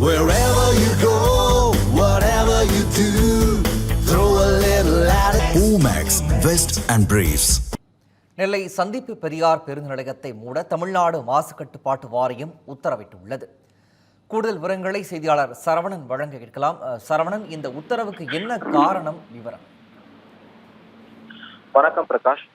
Wherever you go, whatever you do, throw a little at it. Omax, Vest and Briefs. நெல்லை சந்திப்பு பெரியார் பேருந்து நிலையத்தை மூட தமிழ்நாடு மாசு கட்டுப்பாட்டு வாரியம் உத்தரவிட்டுள்ளது கூடுதல் விவரங்களை செய்தியாளர் சரவணன் வழங்க கேட்கலாம் சரவணன் இந்த உத்தரவுக்கு என்ன காரணம் விவரம் வணக்கம் பிரகாஷ்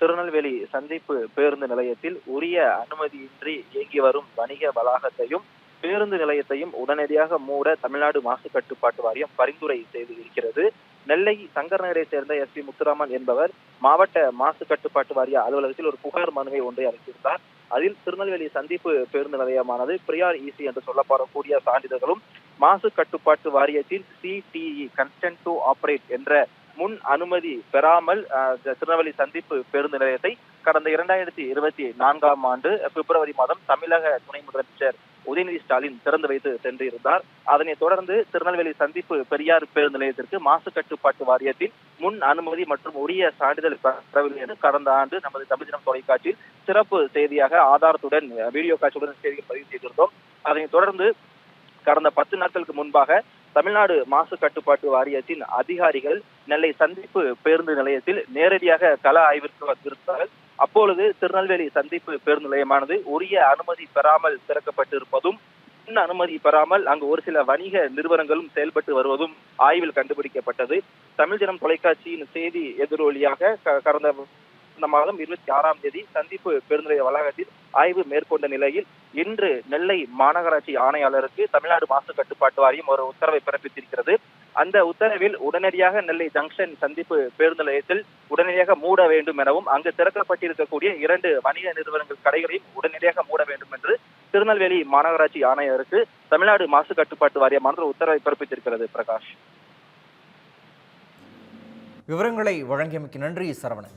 திருநெல்வேலி சந்திப்பு பேருந்து நிலையத்தில் உரிய அனுமதியின்றி இயங்கி வரும் வணிக வளாகத்தையும் பேருந்து நிலையத்தையும் உடனடியாக மூட தமிழ்நாடு மாசு கட்டுப்பாட்டு வாரியம் பரிந்துரை செய்து இருக்கிறது. நெல்லை சங்கரநகரை சேர்ந்த எஸ் பி முத்துராமன் என்பவர் மாவட்ட மாசு கட்டுப்பாட்டு வாரிய அலுவலகத்தில் ஒரு புகார் மனுவை ஒன்றை அளித்திருந்தார். அதில் திருநெல்வேலி சந்திப்பு பேருந்து நிலையமானது பிரியார் இசி என்று சொல்லப்படக்கூடிய சான்றிதழ்களும் மாசு கட்டுப்பாட்டு வாரியத்தின் சிடிஇ கன்ஸ்டன்ட் டு ஆபரேட் என்ற முன் அனுமதி பெறாமல் திருநெல்வேலி சந்திப்பு பேருந்து நிலையத்தை கடந்த இரண்டாயிரத்தி இருபத்தி நான்காம் ஆண்டு பிப்ரவரி மாதம் தமிழக துணை முதலமைச்சர் உதயநிதி ஸ்டாலின் திறந்து வைத்து சென்றிருந்தார். அதனைத் தொடர்ந்து திருநெல்வேலி சந்திப்பு பெரியார் பேருந்து நிலையத்திற்கு மாசு கட்டுப்பாட்டு வாரியத்தின் முன் அனுமதி மற்றும் உரிய சான்றிதழ் பெறவில்லை என்று கடந்த ஆண்டு நமது தமிழ்தினம் தொலைக்காட்சியில் சிறப்பு செய்தியாக ஆதாரத்துடன் வீடியோ காட்சியுடன் செய்திகள் பதிவு செய்திருந்தோம். அதனைத் தொடர்ந்து கடந்த பத்து நாட்களுக்கு முன்பாக தமிழ்நாடு மாசு கட்டுப்பாட்டு வாரியத்தின் அதிகாரிகள் நெல்லை சந்திப்பு பேருந்து நிலையத்தில் நேரடியாக கள ஆய்விற்கு வந்திருந்தார்கள். இப்பொழுது திருநெல்வேலி சந்திப்பு பேருந்து நிலையமானது உரிய அனுமதி பெறாமல் திறக்கப்பட்டிருப்பதும் முன் அனுமதி பெறாமல் அங்கு ஒரு சில வணிக நிறுவனங்களும் செயல்பட்டு வருவதும் ஆய்வில் கண்டுபிடிக்கப்பட்டது. தமிழ் தினம் தொலைக்காட்சியின் செய்தி எதிரொலியாக கடந்த மாதம் இருபத்தி ஆறாம் தேதி சந்திப்பு பேருந்து நிலைய வளாகத்தில் ஆய்வு மேற்கொண்ட நிலையில் இன்று நெல்லை மாநகராட்சி ஆணையாளருக்கு தமிழ்நாடு மாசு கட்டுப்பாட்டு வாரியம் ஒரு உத்தரவை பிறப்பித்திருக்கிறது. அந்த உத்தரவில் உடனடியாக நெல்லை ஜங்ஷன் சந்திப்பு பேருந்து நிலையத்தில் உடனடியாக மூட வேண்டும் எனவும் அங்கு திறக்கப்பட்டிருக்கக்கூடிய இரண்டு வணிக நிறுவனங்கள் கடைகளையும் உடனடியாக மூட வேண்டும் என்று திருநெல்வேலி மாநகராட்சி ஆணையருக்கு தமிழ்நாடு மாசு கட்டுப்பாட்டு வாரியமானது உத்தரவை பிறப்பித்திருக்கிறது பிரகாஷ். விவரங்களை வழங்கியமைக்கு நன்றி சரவணன்.